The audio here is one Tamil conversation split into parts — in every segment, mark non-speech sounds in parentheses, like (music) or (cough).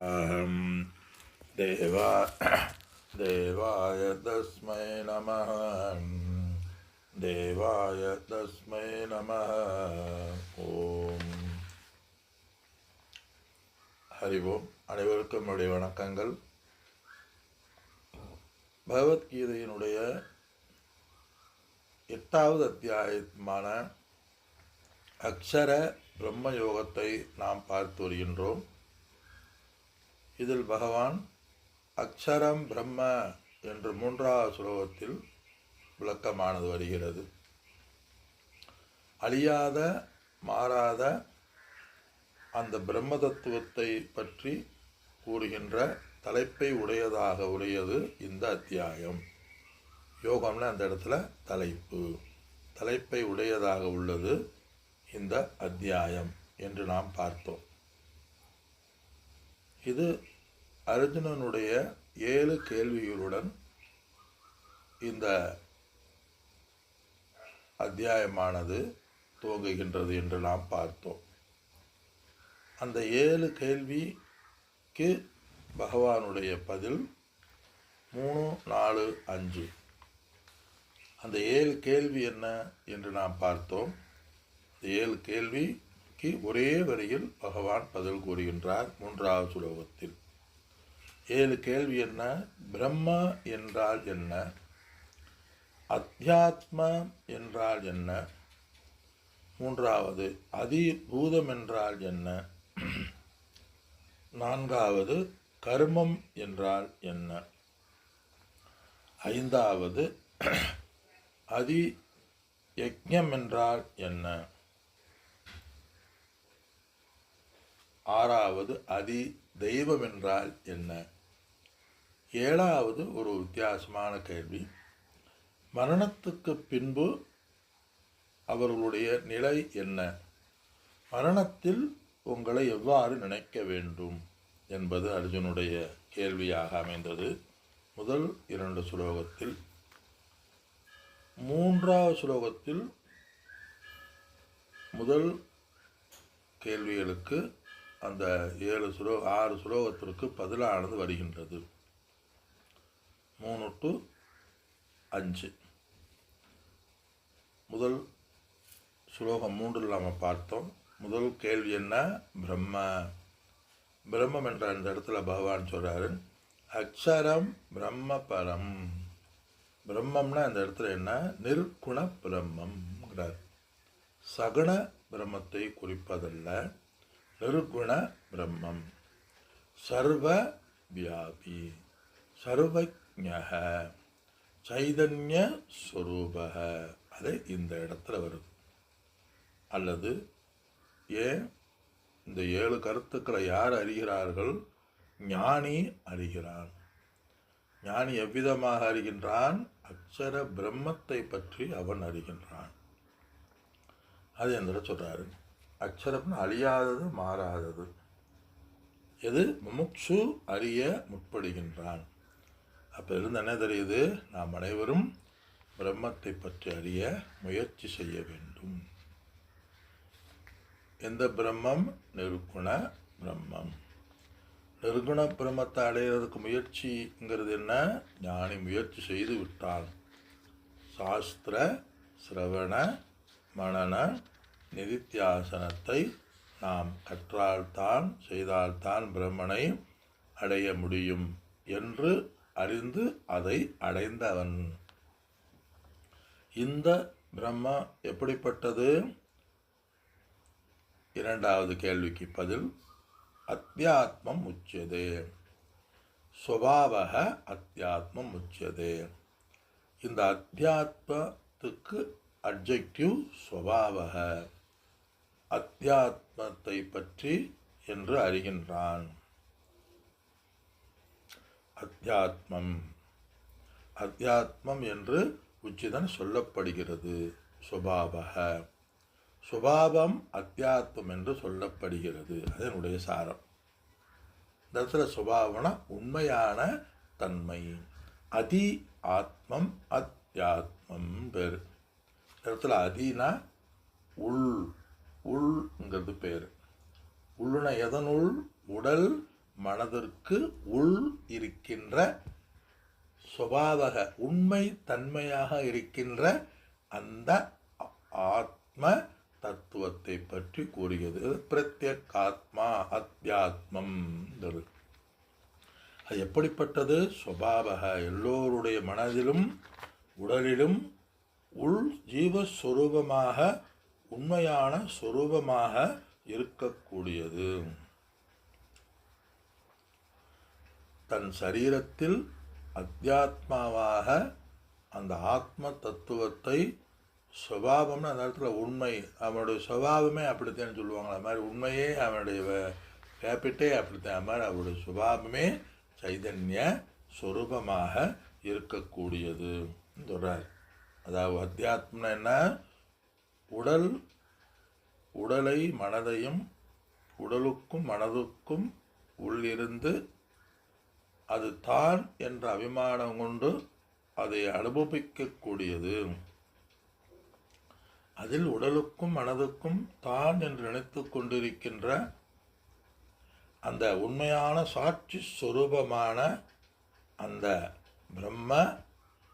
अहं देवा (clears throat) देवाय तस्मै नमः देवाय तस्मै नमः ஓம் ஹரிவோம் அனைவருக்கும் என்னுடைய வணக்கங்கள் பகவத்கீதையினுடைய எட்டாவது அத்தியாயமான அக்ஷர பிரம்ம யோகத்தை நாம் பார்த்து வருகின்றோம் இதில் பகவான் அக்ஷரம் பிரம்ம என்று மூன்றாவது ஸ்லோகத்தில் விளக்கமானது வருகிறது. அழியாத மாறாத அந்த பிரம்ம தத்துவத்தை பற்றி கூறுகின்ற தலைப்பை உடையதாக உடையது இந்த அத்தியாயம். யோகம்னு அந்த இடத்துல தலைப்பு. தலைப்பை உடையதாக உள்ளது இந்த அத்தியாயம் என்று நாம் பார்த்தோம். இது அர்ஜுனனுடைய ஏழு கேள்விகளுடன் இந்த அத்தியாயமானது துவங்குகின்றது என்று நாம் பார்த்தோம். அந்த ஏழு கேள்விக்கு பகவானுடைய பதில் மூணு நாலு அஞ்சு. அந்த ஏழு கேள்வி என்ன என்று நாம் பார்த்தோம். அந்த ஏழு கேள்விக்கு ஒரே வரியில் பகவான் பதில் கூறுகின்றார் மூன்றாவது சுலோகத்தில். ஏழு கேள்வி என்ன? பிரம்மா என்றால் என்ன? அத்தியாத்மா என்றால் என்ன? மூன்றாவது அதிபூதம் என்றால் என்ன? நான்காவது கர்மம் என்றால் என்ன? ஐந்தாவது அதி யஜ்ஞம் என்றால் என்ன? ஆறாவது அதி தெய்வம் என்றால் என்ன? ஏழாவது ஒரு வித்தியாசமான கேள்வி. மரணத்துக்கு பின்பு அவர்களுடைய நிலை என்ன? மரணத்தில் உங்களை எவ்வாறு நினைக்க வேண்டும்? என்பது அர்ஜுனுடைய கேள்வியாக அமைந்தது. முதல் இரண்டு சுலோகத்தில். மூன்றாவது சுலோகத்தில் முதல் கேள்விகளுக்கு அந்த ஏழு சுலோ ஆறு சுலோகத்திற்கு பதிலானது வருகின்றது. மூணு டு அஞ்சு. முதல் சுலோகம் மூன்றில் நாம் பார்த்தோம். முதல் கேள்வி என்ன? பிரம்ம. பிரம்மம் என்ற அந்த இடத்துல பகவான் சொல்கிறாரு அக்ஷரம் பிரம்ம பரம் பிரம்மம்னா அந்த இடத்துல என்ன? நிர்குண பிரம்மம்ங்கிறார் சகுண பிரம்மத்தை குறிப்பதல்ல நிர்குண பிரம்மம். சர்வ வியாபி. சர்வ சைதன்ய ஸ்வரூபக அது இந்த இடத்துல வருது அல்லது ஏன் இந்த ஏழு கருத்துக்களை யார் அறிகிறார்கள்? ஞானி அறிகிறான். ஞானி எவ்விதமாக அறிகின்றான்? அக்ஷர பிரம்மத்தை பற்றி அவன் அறிகின்றான். அது என்று சொல்கிறாரு அக்ஷரம்னு அழியாதது மாறாதது. எது? முமுட்சு அறிய முற்படுகின்றான். அப்போ இருந்து என்ன தெரியுது? நாம் அனைவரும் பிரம்மத்தை பற்றி அறிய முயற்சி செய்ய வேண்டும். எந்த பிரம்மம்? நிருக்குண பிரம்மம். நிர்குண பிரம்மத்தை அடையிறதுக்கு முயற்சிங்கிறது என்ன? ஞானி முயற்சி செய்து விட்டால். சாஸ்திர சிரவண மனன நிதித்தியாசனத்தை நாம் கற்றால்தான் செய்தால்தான் பிரம்மனை அடைய முடியும் என்று அறிந்து அதை அடைந்தவன். இந்த பிரம்மா எப்படிப்பட்டது? இரண்டாவது கேள்விக்கு பதில் அத்தியாத்மம் உச்சியதே சுவாவக அத்தியாத்மம் உச்சியதே இந்த அத்தியாத்மத்துக்கு அப்ஜெக்டிவ் சுவாவக அத்தியாத்மத்தை பற்றி என்று அறிகின்றான். அத்தியாத்மம். அத்தியாத்மம் என்று உச்சிதன் சொல்லப்படுகிறது சுபாவக சுபாவம் அத்தியாத்மம் என்று சொல்லப்படுகிறது அதனுடைய சாரம். இந்த இடத்துல சுபாவனா உண்மையான தன்மை. அதி ஆத்மம் அத்தியாத்மம் பேர். இந்த இடத்துல அதினா உள் உள்ங்கிறது பேர். உள்ளுன எதனுள் உடல் மனதிற்கு உள் இருக்கின்ற சுபாவக உண்மை தன்மையாக இருக்கின்ற அந்த ஆத்ம தத்துவத்தை பற்றி கூறியது. பிரத்யேகாத்மா அத்தியாத்மம் அது எப்படிப்பட்டது? சுபாவக எல்லோருடைய மனதிலும் உடலிலும் உள் ஜீவஸ்வரூபமாக உண்மையான சுரூபமாக இருக்கக்கூடியது. தன் சரீரத்தில் அத்தியாத்மாவாக அந்த ஆத்ம தத்துவத்தை சுபாவம்னு அந்த இடத்துல உண்மை அவனுடைய சுபாவமே அப்படித்தான் சொல்லுவாங்களே அது மாதிரி உண்மையே அவனுடைய கேபிட்டே அப்படித்தான் அது மாதிரி அவருடைய சுபாவமே சைதன்ய சொரூபமாக இருக்கக்கூடியது. சொல்கிறார் அதாவது அத்தியாத்மனா என்ன? உடல் உடலை மனதையும் உடலுக்கும் மனதுக்கும் உள்ளிருந்து அது தான் என்ற அபிமானம் கொண்டு அதை அனுபவிக்கக்கூடியது. அதில் உடலுக்கும் மனதுக்கும் தான் என்று நினைத்து கொண்டிருக்கின்ற அந்த உண்மையான சாட்சி சொரூபமான அந்த பிரம்ம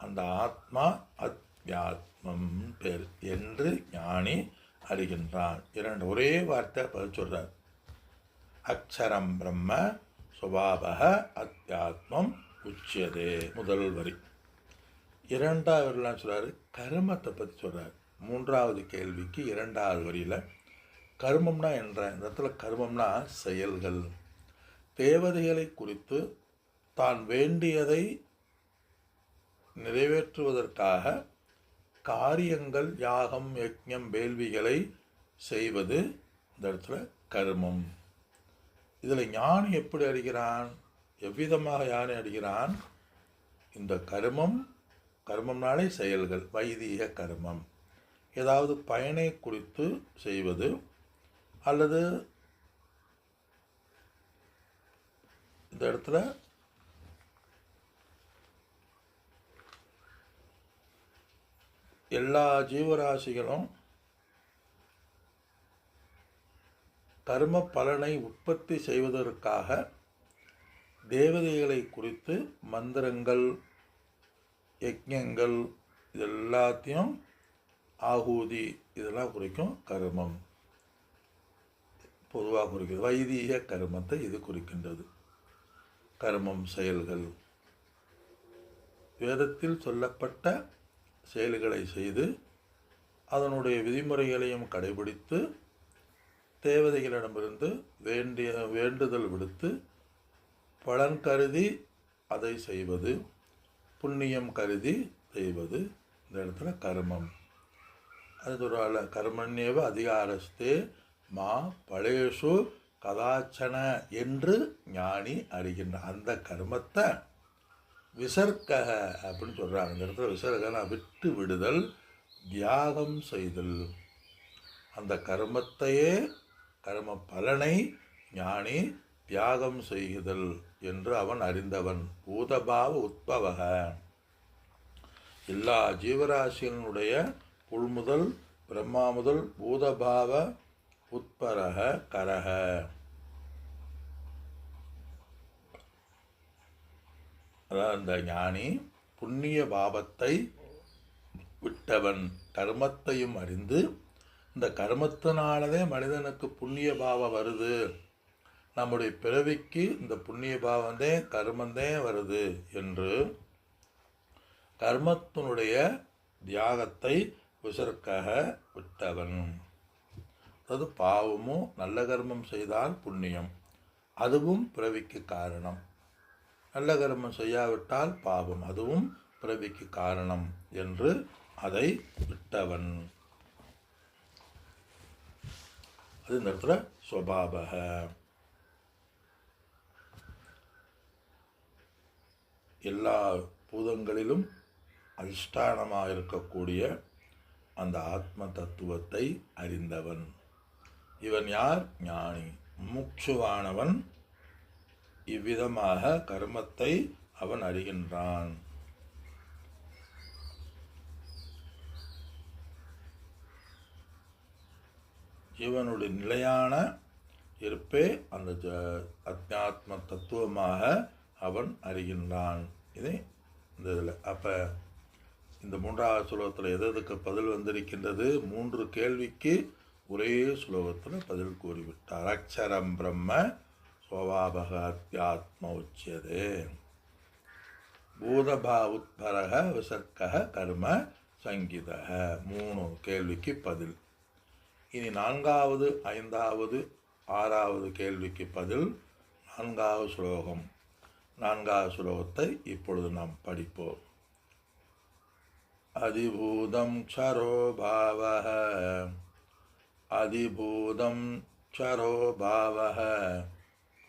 அந்த ஆத்மா அத்தியாத்மம் பேர் என்று ஞானி அறிகின்றான். இரண்டு ஒரே வார்த்தை பதில் சொல்கிறார் அக்ஷரம் பிரம்ம ஸ்வபாவக அத்தியாத்மம் உச்சியதே முதல் வரி. இரண்டாவது வரிலாம் சொல்றாரு கருமத்தை பற்றி சொல்கிறார் மூன்றாவது கேள்விக்கு இரண்டாவது வரியில் கர்மம்னா என்ற இந்த இடத்துல கர்மம்னா செயல்கள். தேவதைகளை குறித்து தான் வேண்டியதை நிறைவேற்றுவதற்காக காரியங்கள் யாகம் யக்ஞம் வேள்விகளை செய்வது இந்த இடத்துல கர்மம். இதில் ஞானி எப்படி அடிக்கிறான்? எவ்விதமாக யானை அடிக்கிறான்? இந்த கர்மம் கர்மம்னாலே செயல்கள் வைதீக கர்மம். ஏதாவது பயனை குறித்து செய்வது அல்லது இந்த இடத்துல எல்லா ஜீவராசிகளும் கர்ம பலனை உற்பத்தி செய்வதற்காக தேவதைகளை குறித்து மந்திரங்கள் யஜ்யங்கள் இது எல்லாத்தையும் ஆகூதி இதெல்லாம் குறிக்கும் கர்மம். பொதுவாக குறிக்கிறது. வைதீக கர்மத்தை இது குறிக்கின்றது. கர்மம் செயல்கள். வேதத்தில் சொல்லப்பட்ட செயல்களை செய்து அதனுடைய விதிமுறைகளையும் கடைபிடித்து தேவதைகளிடமிருந்து வேண்டிய வேண்டுதல் விடுத்து பலன் கருதி அதை செய்வது புண்ணியம் கருதி செய்வது இந்த இடத்துல கர்மம். அது சொல்கிறாள் கர்மண்யவ அதிகாரஸ்தே மா பழையசு கதாச்சன என்று ஞானி அறிகின்ற அந்த கர்மத்தை விசர்க்கக அப்படின்னு சொல்கிறாங்க இந்த இடத்துல விசர்கனா விட்டு விடுதல் தியாகம் செய்தல். அந்த கர்மத்தையே கர்ம பலனை ஞானி தியாகம் செய்குதல் என்று அவன் அறிந்தவன். பூதபாவ உத்பவக. எல்லா ஜீவராசியினுடைய புல்முதல் பிரம்மா முதல் பூதபாவ உத்பரக கரக. அதாவது அந்த ஞானி புண்ணிய பாவத்தை விட்டவன். கர்மத்தையும் அறிந்து இந்த கர்மத்தினாலதே மனிதனுக்கு புண்ணிய பாவம் வருது. நம்முடைய பிறவிக்கு இந்த புண்ணிய பாவந்தே கர்மந்தே வருது என்று கர்மத்தினுடைய தியாகத்தை விசற்காக விட்டவன். அதாவது பாவமும் நல்ல கர்மம் செய்தால் புண்ணியம். அதுவும் பிறவிக்கு காரணம். நல்ல கர்மம் செய்யாவிட்டால் பாவம். அதுவும் பிறவிக்கு காரணம் என்று அதை விட்டவன். அது இந்த இடத்துல ஸ்வபாவக எல்லா பூதங்களிலும் அதிஷ்டானமாக இருக்கக்கூடிய அந்த ஆத்ம தத்துவத்தை அறிந்தவன். இவன் யார்? ஞானி. முக்ஷுவானவன் இவ்விதமாக கர்மத்தை அவன் அறிகின்றான். இவனுடைய நிலையான இருப்பே அந்த ஜ அத்தியாத்ம தத்துவமாக அவன் அறிகின்றான். இதை இந்த இதில் அப்போ இந்த மூன்றாவது சுலோகத்தில் எதற்கு பதில் வந்திருக்கின்றது? மூன்று கேள்விக்கு ஒரே சுலோகத்தில் பதில் கூறிவிட்டார். அக்ஷரம் பிரம்ம சுவாபக அத்தியாத்ம உச்சியது. பூதபா உத்பரக விசர்க்கக கர்ம சங்கீதக. மூணு கேள்விக்கு பதில். இனி நான்காவது ஐந்தாவது ஆறாவது கேள்விக்கு பதில் நான்காவது ஸ்லோகம் நான்காவது ஸ்லோகத்தை இப்பொழுது நாம் படிப்போம் அதிபூதம் க்ஷரோ பாவः அதிபூதம் க்ஷரோ பாவः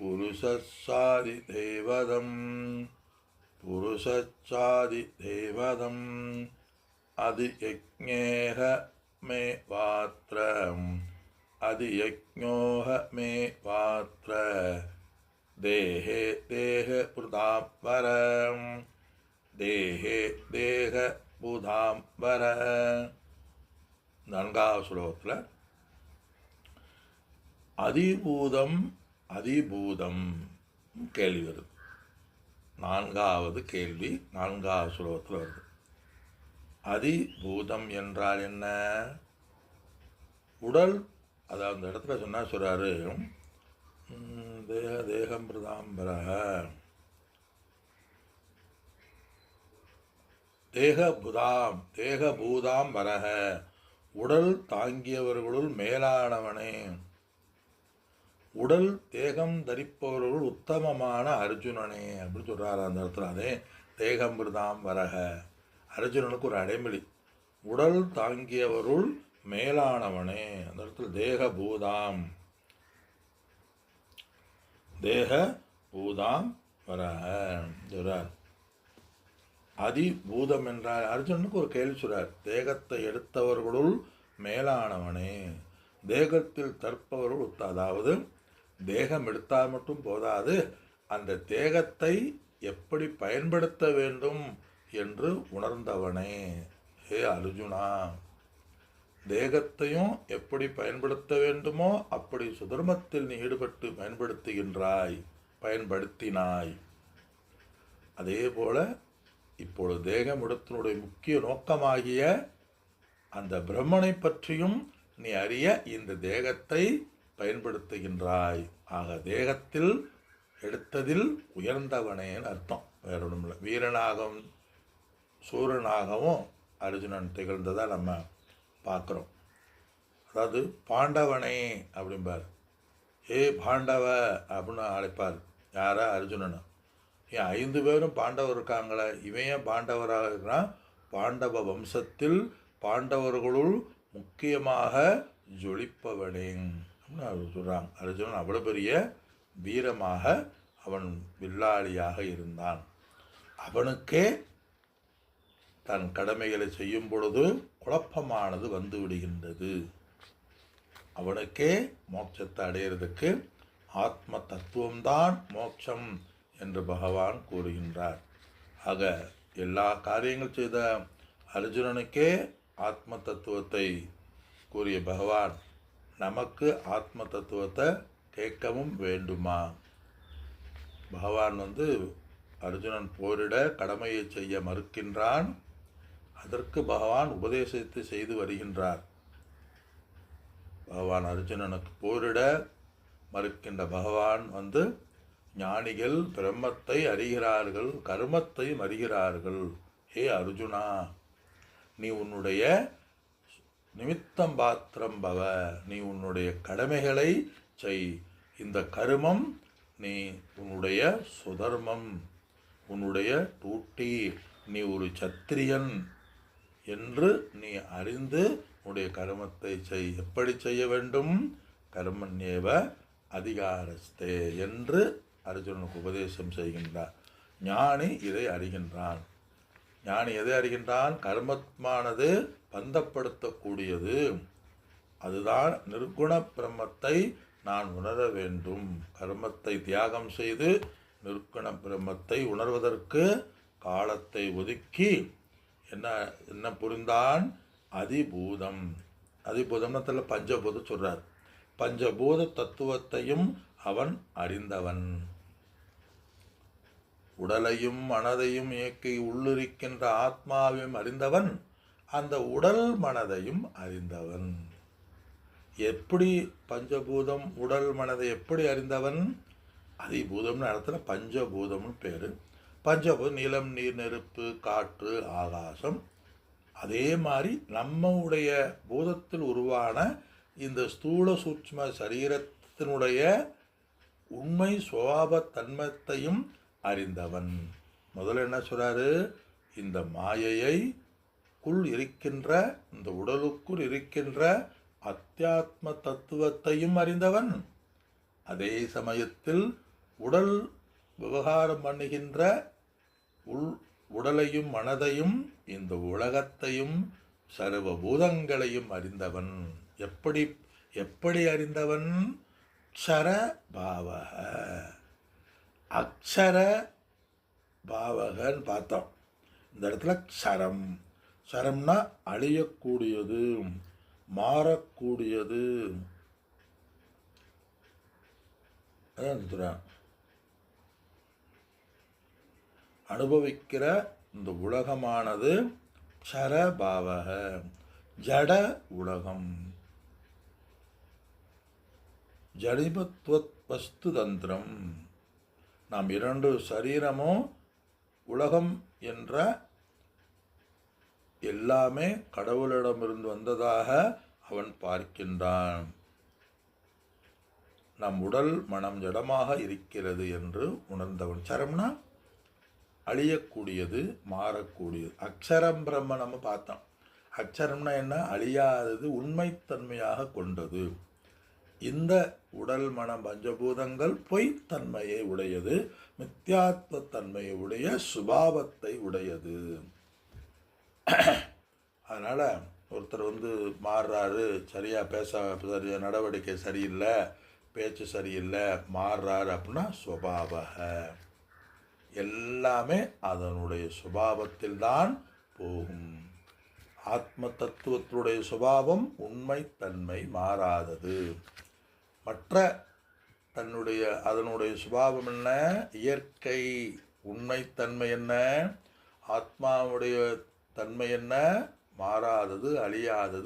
पुरुषस्सादिदेवदं पुरुषच्चादिदेवदम् अधियज्ञेह मे वात्रम् अधियज्ञोह मे वात्र देहे देहबुधाम्बरं देहे தேகபூதாம்பர நான்காவது ஸ்லோகத்தில் அதிபூதம் அதிபூதம் கேள்வி வருது நான்காவது கேள்வி நான்காவது ஸ்லோகத்தில் வருது அதிபூதம் என்றால் என்ன? உடல் அதாவது அந்த இடத்துல சொன்னால் சொல்கிறாரு தேக தேகம் பிரதாம்பரக தேகபுதாம் தேகபூதாம் வரக. உடல் தாங்கியவர்களுள் மேலானவனே. உடல் தேகம் தரிப்பவர்கள் உத்தமமான அர்ஜுனனே அப்படின்னு சொல்கிறார் அந்த இடத்துல அதே. தேகம்பிரதாம் வரக. அர்ஜுனனுக்கு ஒரு அடைமொழி. உடல் தாங்கியவருள் மேலானவனே. அந்த இடத்துல தேக பூதாம் தேக பூதாம் வரார் அதிபூதம் என்றார். அர்ஜுனனுக்கு ஒரு கேள்வி சொல்றார். தேகத்தை எடுத்தவர்களுள் மேலானவனே. தேகத்தில் தற்பவர்கள் அதாவது தேகம் எடுத்தால் மட்டும் போதாது. அந்த தேகத்தை எப்படி பயன்படுத்த வேண்டும்? என்று உணர்ந்தவனே. ஹே அர்ஜுனா தேகத்தையும் எப்படி பயன்படுத்த வேண்டுமோ அப்படி சுதர்மத்தில் நீ ஈடுபட்டு பயன்படுத்துகின்றாய் பயன்படுத்தினாய். அதே போல இப்பொழுது தேகமிடத்தினுடைய முக்கிய நோக்கமாகிய அந்த பிரம்மனை பற்றியும் நீ அறிய இந்த தேகத்தை பயன்படுத்துகின்றாய். ஆக தேகத்தில் எடுத்ததில் உயர்ந்தவனேன்னு அர்த்தம். வேற ஒன்றும் இல்லை வீரனாகவும் சூரனாகவும் அர்ஜுனன் திகழ்ந்ததாக நம்ம பார்க்குறோம். அதாவது பாண்டவனே அப்படிம்பார். ஏ பாண்டவ அப்படின்னு அழைப்பார். யாரா? அர்ஜுனன். ஏன் ஐந்து பேரும் பாண்டவர் இருக்காங்களே. இவன் ஏன் பாண்டவராக இருக்கிறான்? பாண்டவ வம்சத்தில் பாண்டவர்களுள் முக்கியமாக ஜொலிப்பவனே அப்படின்னு அவர் சொல்கிறாங்க அர்ஜுனன் அவ்வளோ பெரிய வீரமாக அவன் வில்லாளியாக இருந்தான். அவனுக்கே தன் கடமைகளை செய்யும் பொழுது குழப்பமானது வந்து விடுகின்றது. அவனுக்கே மோட்சத்தை அடையிறதுக்கு ஆத்ம தத்துவம்தான் மோட்சம் என்று பகவான் கூறுகின்றார். ஆக எல்லா காரியங்கள் செய்த அர்ஜுனனுக்கே ஆத்ம தத்துவத்தை கூறிய பகவான் நமக்கு ஆத்ம தத்துவத்தை கேட்கவும் வேண்டுமா? பகவான் வந்து அர்ஜுனன் போரிட கடமையை செய்ய மறுக்கின்றான். அதற்கு பகவான் உபதேசத்தை செய்து வருகின்றார். பகவான் அர்ஜுனனுக்கு போரிட மறுக்கின்ற பகவான் வந்து ஞானிகள் பிரம்மத்தை அறிகிறார்கள் கர்மத்தை அறிகிறார்கள். ஹே அர்ஜுனா நீ உன்னுடைய நிமித்தம் பாத்திரம் பவ நீ உன்னுடைய கடமைகளை செய். இந்த கருமம் நீ உன்னுடைய சுதர்மம் உன்னுடைய டூட்டி. நீ ஒரு சத்திரியன். என்று நீ அறிந்து உன்னுடைய கர்மத்தை செய். எப்படி செய்ய வேண்டும்? கர்மண்யேவ அதிகாரஸ்தே என்று அர்ஜுனனுக்கு உபதேசம் செய்கின்றார். ஞானி இதை அறிகின்றான். ஞானி எதை அறிகின்றான்? கர்மத்மானது பந்தப்படுத்தக்கூடியது. அதுதான் நிர்குண பிரம்மத்தை நான் உணர வேண்டும். கர்மத்தை தியாகம் செய்து நிற்குண பிரம்மத்தை உணர்வதற்கு காலத்தை ஒதுக்கி என்ன என்ன புரிந்தான்? அதிபூதம். அதிபூதம்னத்தில் பஞ்சபூதம் சொல்கிறார் பஞ்சபூத தத்துவத்தையும் அவன் அறிந்தவன். உடலையும் மனதையும் இயக்கி உள்ளிருக்கின்ற ஆத்மாவையும் அறிந்தவன். அந்த உடல் மனதையும் அறிந்தவன். எப்படி பஞ்சபூதம் உடல் மனதை எப்படி அறிந்தவன்? அதிபூதம்னு இடத்துல பஞ்சபூதம்னு பேர். பஞ்சபு நிலம் நீர் நெருப்பு காற்று ஆகாசம். அதே மாதிரி நம்முடைய பூதத்தில் உருவான இந்த ஸ்தூல சூட்ச்ம சரீரத்தினுடைய உண்மை சுவாபத்தன்மத்தையும் அறிந்தவன். முதல்ல என்ன சொல்கிறாரு இந்த மாயையை குள் இருக்கின்ற இந்த உடலுக்குள் இருக்கின்ற அத்தியாத்ம தத்துவத்தையும் அறிந்தவன். அதே சமயத்தில் உடல் விவகாரம் பண்ணுகின்ற உள் உடலையும் மனதையும் இந்த உலகத்தையும் சர்வ பூதங்களையும் அறிந்தவன். எப்படி எப்படி அறிந்தவன்? சர பாவக. அக்ஷர பாவகன்னு பார்த்தோம். இந்த இடத்துல க்ஷரம் சரம்னா அழியக்கூடியது மாறக்கூடியது. அதான் சொல்கிறேன் அனுபவிக்கிற இந்த உலகமானது சரபாவக ஜட உலகம். ஜடிபத்வத் வஸ்து தந்திரம் நாம் இரண்டு சரீரமும் உலகம் என்ற எல்லாமே கடவுளிடமிருந்து வந்ததாக அவன் பார்க்கின்றான். நம் உடல் மனம் ஜடமாக இருக்கிறது என்று உணர்ந்தவன். சரம்னா அழியக்கூடியது மாறக்கூடியது. அக்ஷரம் பிரம்ம நம்ம பார்த்தோம். அக்ஷரம்னா என்ன? அழியாதது உண்மைத்தன்மையாக கொண்டது. இந்த உடல் மனம் பஞ்சபூதங்கள் பொய்த்தன்மையை உடையது மித்யாத்வத்தன்மையை உடைய சுபாவத்தை உடையது. அதனால் ஒருத்தர் வந்து மாறுறாரு சரியாக பேச சரியாக நடவடிக்கை சரியில்லை பேச்சு சரியில்லை மாறுறாரு அப்படின்னா சுபாவக. எல்லாமே அதனுடைய சுபாவத்தில்தான் போகும். ஆத்ம தத்துவத்தினுடைய சுபாவம் உண்மைத்தன்மை மாறாதது. மற்ற தன்னுடைய அதனுடைய சுபாவம் என்ன? இயற்கை உண்மைத்தன்மை என்ன? ஆத்மாவுடைய தன்மை என்ன? மாறாதது அழியாதது.